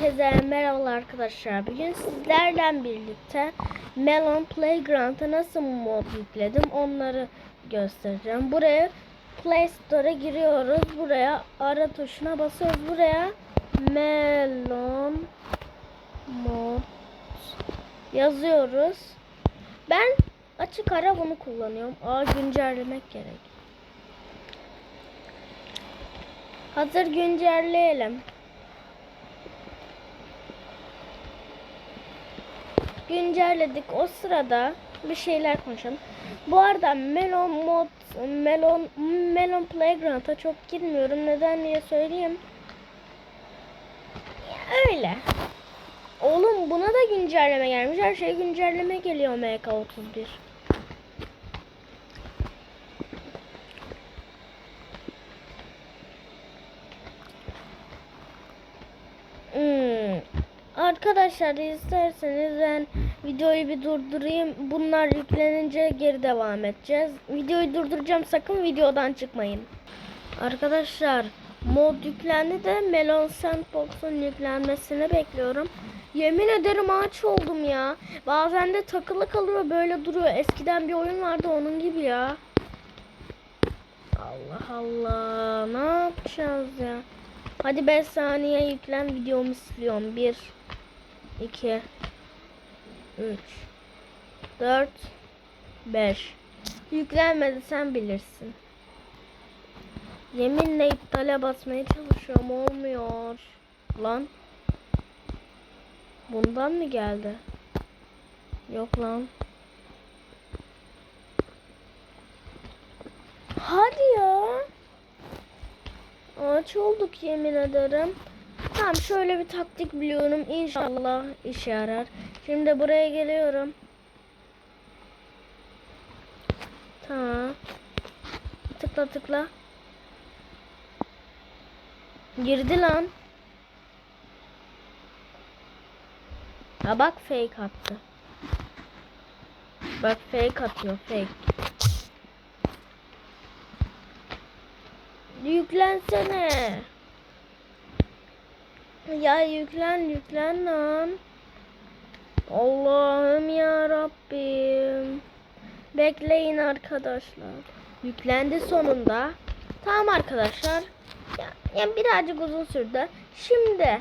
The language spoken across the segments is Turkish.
Herkese merhaba arkadaşlar. Bugün sizlerle birlikte Melon Playground'a nasıl mod yükledim onları göstereceğim. Buraya Play Store'a giriyoruz. Buraya ara tuşuna basıyoruz. Buraya Melon mod yazıyoruz. Ben açık ara bunu kullanıyorum. Aa güncellemek gerek. Hazır güncelleyelim. Güncelledik. O sırada bir şeyler konuşalım. Bu arada Melon Mod Melon Melon Playground'a çok girmiyorum. Neden diye söyleyeyim. Öyle. Oğlum buna da güncelleme gelmiş. Her şey güncelleme geliyor MK31. Hmm. Arkadaşlar isterseniz ben videoyu bir durdurayım. Bunlar yüklenince geri devam edeceğiz. Videoyu durduracağım sakın videodan çıkmayın. Arkadaşlar mod yüklendi de Melon Sandbox'un yüklenmesini bekliyorum. Yemin ederim ağaç oldum ya. Bazen de takılı kalıyor böyle duruyor. Eskiden bir oyun vardı onun gibi ya. Allah Allah ne yapacağız ya. Hadi 5 saniye yüklen videomu siliyorum. 1 2 3 4 5 Yüklenmedi sen bilirsin. Yeminle iptale basmaya çalışıyorum olmuyor. Lan. Bundan mı geldi? Yok lan. Hadi ya. Ağaç olduk yemin ederim. Tamam şöyle bir taktik biliyorum. İnşallah işe yarar. Şimdi buraya geliyorum. Tamam. Tıkla tıkla. Girdi lan. Ha bak fake attı. Bak fake atıyor fake. Yüklensene. Ya yüklen yüklen lan. Allah'ım ya Rabbim. Bekleyin arkadaşlar. Yüklendi sonunda. Tamam arkadaşlar. Ya, ya birazcık uzun sürdü. Şimdi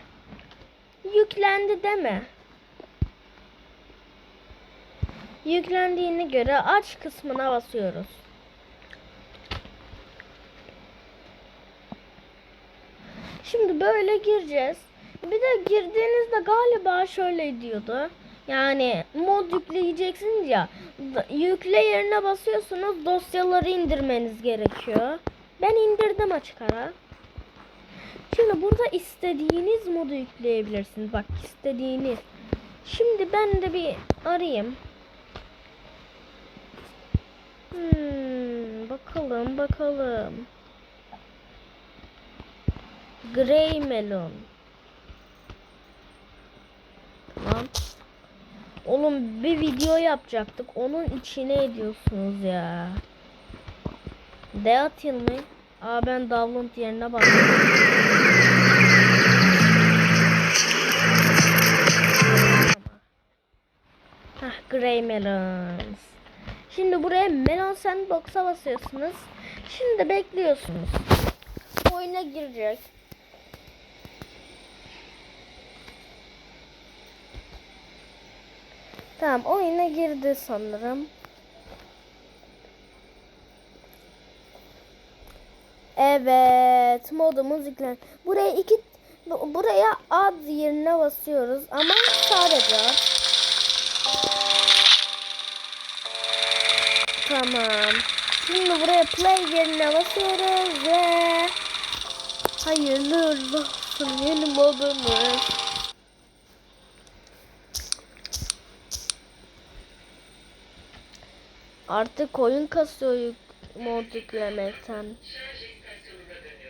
yüklendi deme. Yüklendiğine göre aç kısmına basıyoruz. Şimdi böyle gireceğiz. Bir de girdiğinizde galiba şöyle diyordu. Yani mod yükleyeceksiniz ya. Yükle yerine basıyorsunuz. Dosyaları indirmeniz gerekiyor. Ben indirdim açık ara. Şimdi burada istediğiniz modu yükleyebilirsiniz. Bak istediğiniz. Şimdi ben de bir arayayım. Hmm, bakalım bakalım. Grey melon. Tamam. Oğlum bir video yapacaktık. Onun içine ediyorsunuz ya. De atayım mı? Aa ben download yerine bakıyorum. Hah Grey Melons. Şimdi buraya Melon Sandbox'a basıyorsunuz. Şimdi bekliyorsunuz. Oyuna girecek. Tamam oyuna girdi sanırım. Evet modumuz yüklen. Buraya iki bu- buraya ad yerine basıyoruz ama sadece ad. Tamam. Şimdi buraya play yerine basıyoruz ve hayırlı olsun yeni modumuz. Artık koyun kasıyor mod yüklemekten.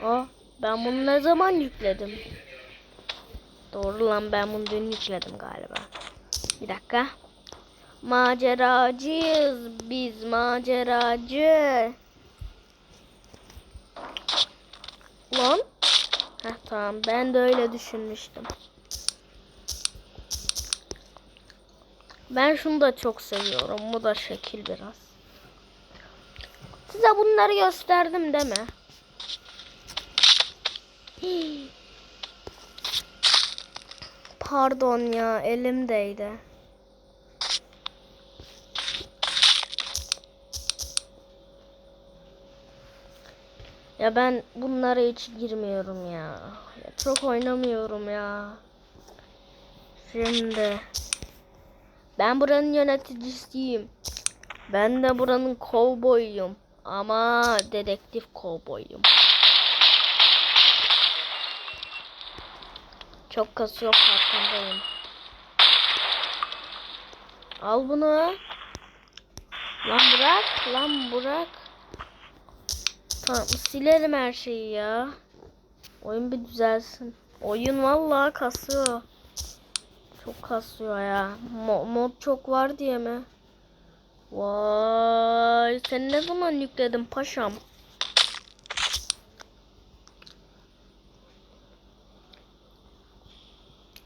Ah ben bunu ne zaman yükledim? Doğru lan ben bunu dün yükledim galiba. Bir dakika. Maceracıyız biz maceracı. Lan. Heh, tamam ben de öyle düşünmüştüm. Ben şunu da çok seviyorum. Bu da şekil biraz. Size bunları gösterdim değil mi? Pardon ya elimdeydi. Ya ben bunlara hiç girmiyorum ya. ya çok oynamıyorum ya. Şimdi ben buranın yöneticisiyim. Ben de buranın kovboyuyum. Ama dedektif kovboyuyum. Çok kasıyor farkındayım. Al bunu. Lan bırak, lan bırak. Tamam silelim her şeyi ya. Oyun bir düzelsin. Oyun vallahi kasıyor. Çok kasıyor ya. Mo- mod çok var diye mi? Vay sen ne zaman yükledin paşam?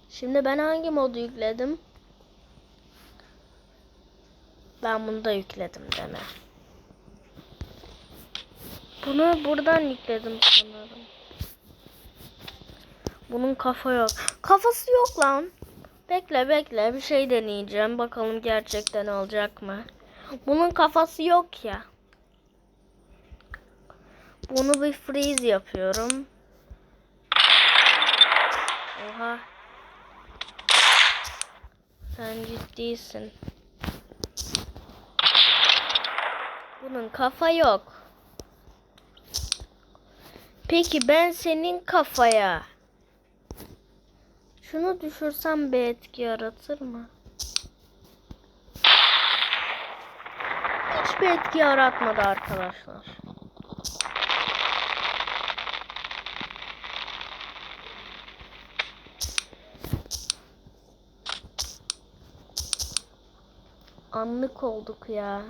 Şimdi ben hangi modu yükledim? Ben bunu da yükledim deme. Bunu buradan yükledim sanırım. Bunun kafa yok. Kafası yok lan. Bekle bekle bir şey deneyeceğim. Bakalım gerçekten olacak mı? Bunun kafası yok ya. Bunu bir freeze yapıyorum. Oha. Sen ciddisin. Bunun kafa yok. Peki ben senin kafaya şunu düşürsem bir etki yaratır mı? Hiçbir etki yaratmadı arkadaşlar. Anlık olduk ya.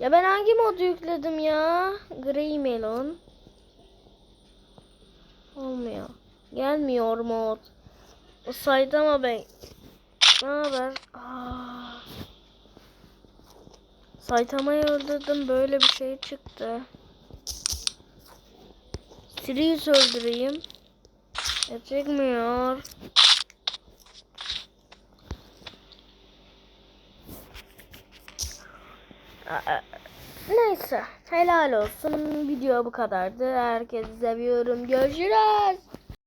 Ya ben hangi modu yükledim ya? Grey Melon. Olmuyor. Gelmiyor mod. O Saitama ben. Ne haber? Aa. Saitama'yı öldürdüm. Böyle bir şey çıktı. Sirius öldüreyim. E çıkmıyor. Aa, Neyse. Helal olsun. Video bu kadardı. Herkesi seviyorum. Görüşürüz.